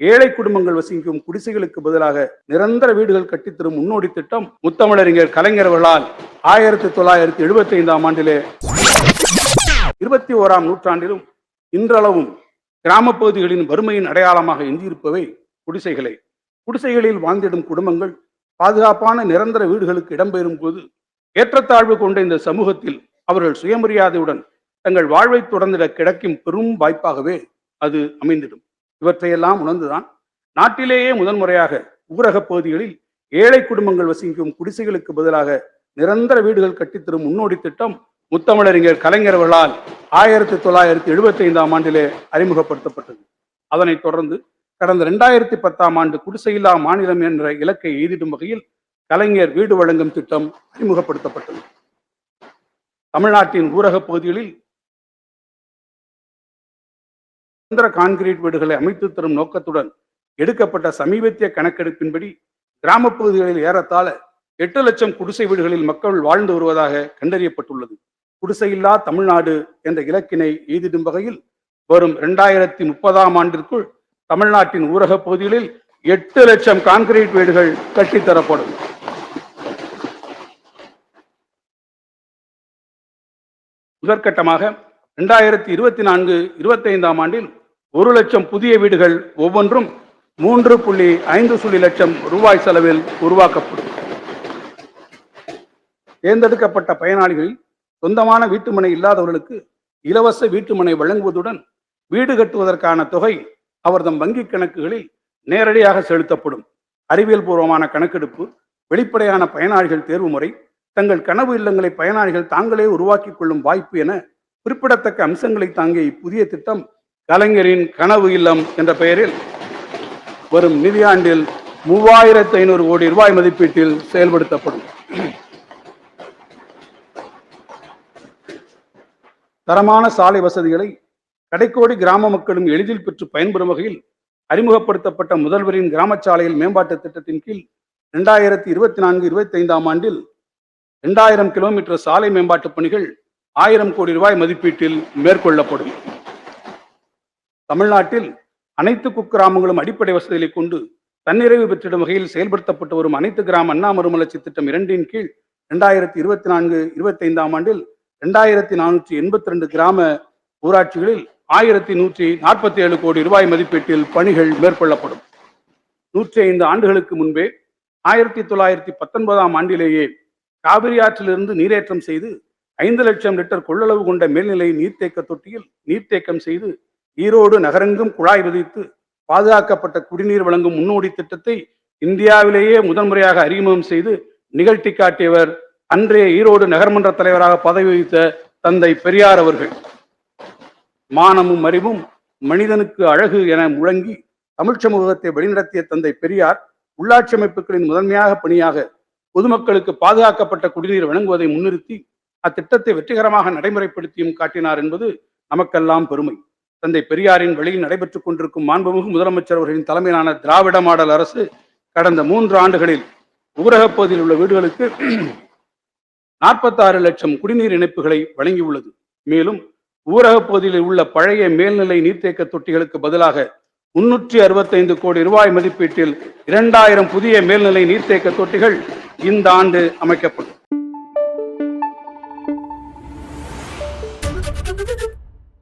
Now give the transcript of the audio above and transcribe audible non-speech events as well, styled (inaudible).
ஏழை குடும்பங்கள் வசிக்கும் குடிசைகளுக்கு பதிலாக நிரந்தர வீடுகள் கட்டித்தரும் முன்னோடி திட்டம் முத்தமிழறிஞர் கலைஞர்களால் ஆயிரத்தி தொள்ளாயிரத்தி எழுபத்தி ஐந்தாம் ஆண்டிலே இருபத்தி ஓராம் நூற்றாண்டிலும் இன்றளவும் கிராமப்பகுதிகளின் வறுமையின் அடையாளமாக எஞ்சியிருப்பவை குடிசைகளே. குடிசைகளில் வாழ்ந்திடும் குடும்பங்கள் பாதுகாப்பான நிரந்தர வீடுகளுக்கு இடம்பெறும் போது ஏற்றத்தாழ்வு கொண்ட இந்த சமூகத்தில் அவர்கள் சுயமரியாதையுடன் தங்கள் வாழ்வை தொடர்ந்திட கிடைக்கும் பெரும் வாய்ப்பாகவே அது அமைந்திடும். இவற்றையெல்லாம் உணர்ந்துதான் நாட்டிலேயே முதன்முறையாக ஊரகப் பகுதிகளில் ஏழை குடும்பங்கள் வசிக்கும் குடிசைகளுக்கு பதிலாக நிரந்தர வீடுகள் கட்டித்தரும் முன்னோடி திட்டம் முத்தமிழறிஞர் கலைஞர்களால் ஆயிரத்தி தொள்ளாயிரத்தி எழுபத்தி ஐந்தாம் ஆண்டிலே அறிமுகப்படுத்தப்பட்டது. அதனைத் தொடர்ந்து கடந்த இரண்டாயிரத்தி பத்தாம் ஆண்டு குடிசையில்லா மாநிலம் என்ற இலக்கை எய்திடும் வகையில் கலைஞர் வீடு வழங்கும் திட்டம் அறிமுகப்படுத்தப்பட்டது. தமிழ்நாட்டின் ஊரகப் பகுதிகளில் சுதந்திர கான்கிரீட் வீடுகளை அமைத்து தரும் நோக்கத்துடன் எடுக்கப்பட்ட சமீபத்திய கணக்கெடுப்பின்படி கிராமப்பகுதிகளில் ஏறத்தாழ எட்டு லட்சம் குடிசை வீடுகளில் மக்கள் வாழ்ந்து வருவதாக கண்டறியப்பட்டுள்ளது. குடிசையில்லா தமிழ்நாடு என்ற இலக்கினை எய்திடும் வகையில் வரும் இரண்டாயிரத்தி முப்பதாம் ஆண்டிற்குள் தமிழ்நாட்டின் ஊரக பகுதிகளில் எட்டு லட்சம் கான்கிரீட் வீடுகள் கட்டித்தரப்படும். முதற்கட்டமாக ரெண்டாயிரத்தி இருபத்தி நான்கு இருபத்தி ஐந்தாம் ஆண்டில் ஒரு லட்சம் புதிய வீடுகள் ஒவ்வொன்றும் மூன்று புள்ளி ஐந்து சுழி லட்சம் ரூபாய் செலவில் உருவாக்கப்படும். தேர்ந்தெடுக்கப்பட்ட பயனாளிகளில் சொந்தமான வீட்டுமனை இல்லாதவர்களுக்கு இலவச வீட்டுமனை வழங்குவதுடன் வீடு கட்டுவதற்கான தொகை அவர்தம் வங்கிக் கணக்குகளில் நேரடியாக செலுத்தப்படும். அறிவியல் பூர்வமான கணக்கெடுப்பு வெளிப்படையான பயனாளிகள் தேர்வு முறை தங்கள் கனவு இல்லங்களை பயனாளிகள் தாங்களே உருவாக்கிக் கொள்ளும் வாய்ப்பு என குறிப்பிடத்தக்க அம்சங்களை தாங்கிய இப்புதிய திட்டம் கலைஞரின் கனவு இல்லம் என்ற பெயரில் வரும் நிதியாண்டில் மூவாயிரத்து ஐநூறு கோடி ரூபாய் மதிப்பீட்டில் செயல்படுத்தப்படும். தரமான சாலை வசதிகளை கடைக்கோடி கிராம மக்களும் எளிதில் பெற்று பயன்பெறும் வகையில் அறிமுகப்படுத்தப்பட்ட முதல்வரின் கிராம சாலையில் மேம்பாட்டு திட்டத்தின் கீழ் இரண்டாயிரத்தி இருபத்தி நான்கு இருபத்தி ஐந்தாம் ஆண்டில் இரண்டாயிரம் கிலோமீட்டர் சாலை மேம்பாட்டு பணிகள் ஆயிரம் கோடி ரூபாய் மதிப்பீட்டில் மேற்கொள்ளப்படும். தமிழ்நாட்டில் அனைத்து குக்கிராமங்களும் அடிப்படை வசதிகளை கொண்டு தன்னிறைவு பெற்றிடும் வகையில் செயல்படுத்தப்பட்டு வரும் அனைத்து கிராம அண்ணா மறுமலர்ச்சி திட்டம் இரண்டின் கீழ் இரண்டாயிரத்தி இருபத்தி நான்கு இருபத்தி ஐந்தாம் ஆண்டில் இரண்டாயிரத்தி நானூற்றி எண்பத்தி ரெண்டு கிராம ஊராட்சிகளில் ஆயிரத்தி நூற்றி நாற்பத்தி ஏழு கோடி ரூபாய் மதிப்பீட்டில் பணிகள் மேற்கொள்ளப்படும். நூற்றி ஐந்து ஆண்டுகளுக்கு முன்பே ஆயிரத்தி தொள்ளாயிரத்தி பத்தொன்பதாம் ஆண்டிலேயே காவிரி ஆற்றிலிருந்து நீரேற்றம் செய்து ஐந்து லட்சம் லிட்டர் கொள்ளளவு கொண்ட மேல்நிலை நீர்த்தேக்க தொட்டியில் நீர்த்தேக்கம் செய்து ஈரோடு நகரெங்கும் குழாய் விதித்து பாதுகாக்கப்பட்ட குடிநீர் வழங்கும் முன்னோடி திட்டத்தை இந்தியாவிலேயே முதன்முறையாக அறிமுகம் செய்து நிகழ்த்தி காட்டியவர் அன்றைய ஈரோடு நகர்மன்ற தலைவராக பதவி வகித்த தந்தை பெரியார் அவர்கள். மானமும் அறிவும் மனிதனுக்கு அழகு என முழங்கி தமிழ் சமூகத்தை வழிநடத்திய தந்தை பெரியார் உள்ளாட்சி அமைப்புகளின் முதன்மையாக பணியாக பொதுமக்களுக்கு பாதுகாக்கப்பட்ட குடிநீர் வழங்குவதை முன்னிறுத்தி அத்திட்டத்தை வெற்றிகரமாக நடைமுறைப்படுத்தியும் காட்டினார் என்பது நமக்கெல்லாம் பெருமை. தந்தை பெரியாரின் வழியில் நடைபெற்றுக் கொண்டிருக்கும் மாண்புமிகு முதலமைச்சர் அவர்களின் தலைமையிலான திராவிட மாடல் அரசு கடந்த மூன்று ஆண்டுகளில் ஊரகப் பகுதியில் உள்ள வீடுகளுக்கு (clears throat) நாற்பத்தாறு லட்சம் குடிநீர் இணைப்புகளை வழங்கியுள்ளது. மேலும் ஊரகப் பகுதியில் உள்ள பழைய மேல்நிலை நீர்த்தேக்க தொட்டிகளுக்கு பதிலாக முன்னூற்றி அறுபத்தைந்து கோடி ரூபாய் மதிப்பீட்டில் இரண்டாயிரம் புதிய மேல்நிலை நீர்த்தேக்க தொட்டிகள் இந்த ஆண்டு அமைக்கப்படும்.